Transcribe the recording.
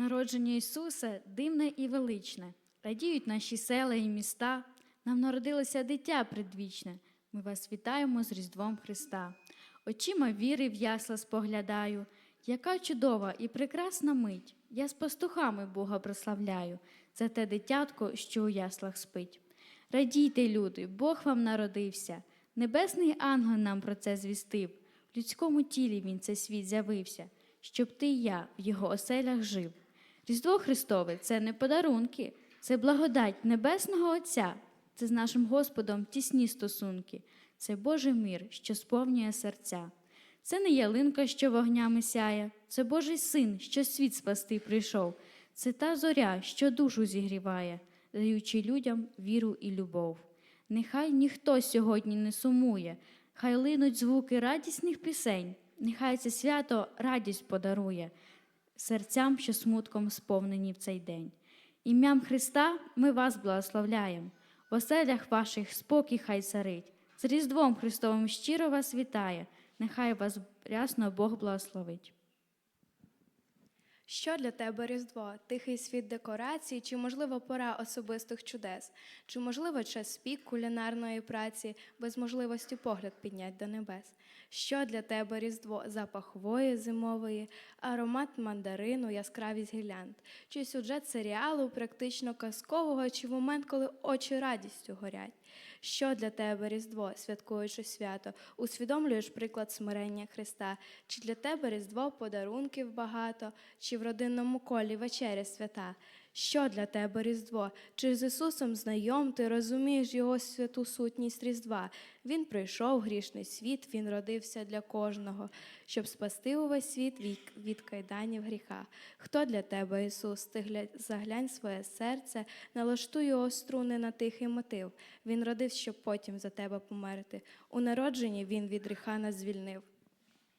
Народження Ісуса дивне і величне. Радіють наші села і міста. Нам народилося дитя предвічне. Ми вас вітаємо з Різдвом Христа. Очима віри в ясла споглядаю. Яка чудова і прекрасна мить. Я з пастухами Бога прославляю за те дитятко, що у яслах спить. Радійте, люди, Бог вам народився. Небесний ангел нам про це звістив. В людському тілі він цей світ з'явився, щоб ти і я в його оселях жив. Різдво Христове це не подарунки, це благодать Небесного Отця, це з нашим Господом тісні стосунки, це Божий мир, що сповнює серця. Це не ялинка, що вогнями сяє, це Божий син, що світ спасти прийшов, це та зоря, що душу зігріває, даючи людям віру і любов. Нехай ніхто сьогодні не сумує, хай линуть звуки радісних пісень, нехай це свято радість подарує серцям, що смутком сповнені в цей день. Ім'ям Христа ми вас благословляємо, в оселях ваших спокій хай царить. З Різдвом Христовим щиро вас вітає, нехай вас рясно Бог благословить. Що для тебе Різдво? Тихий світ декорацій, чи можливо пора особистих чудес? Чи можливо час пік кулінарної праці, без можливості погляд піднять до небес? Що для тебе Різдво? Запах хвої зимової, аромат мандарину, яскравість гірлянд? Чи сюжет серіалу, практично казкового, чи момент, коли очі радістю горять? Що для тебе Різдво, святкуючи свято? Усвідомлюєш приклад смирення Христа? Чи для тебе Різдво подарунків багато, чи в родинному колі вечеря свята? Що для тебе Різдво? Чи з Ісусом знайом ти розумієш Його святу сутність Різдва? Він прийшов грішний світ, Він родився для кожного, щоб спасти увесь світ від, кайданів гріха. Хто для тебе, Ісус? Ти гля... заглянь своє серце, налаштуй його струни на тихий мотив. Він родився, щоб потім за тебе померти. У народженні Він від гріха нас звільнив.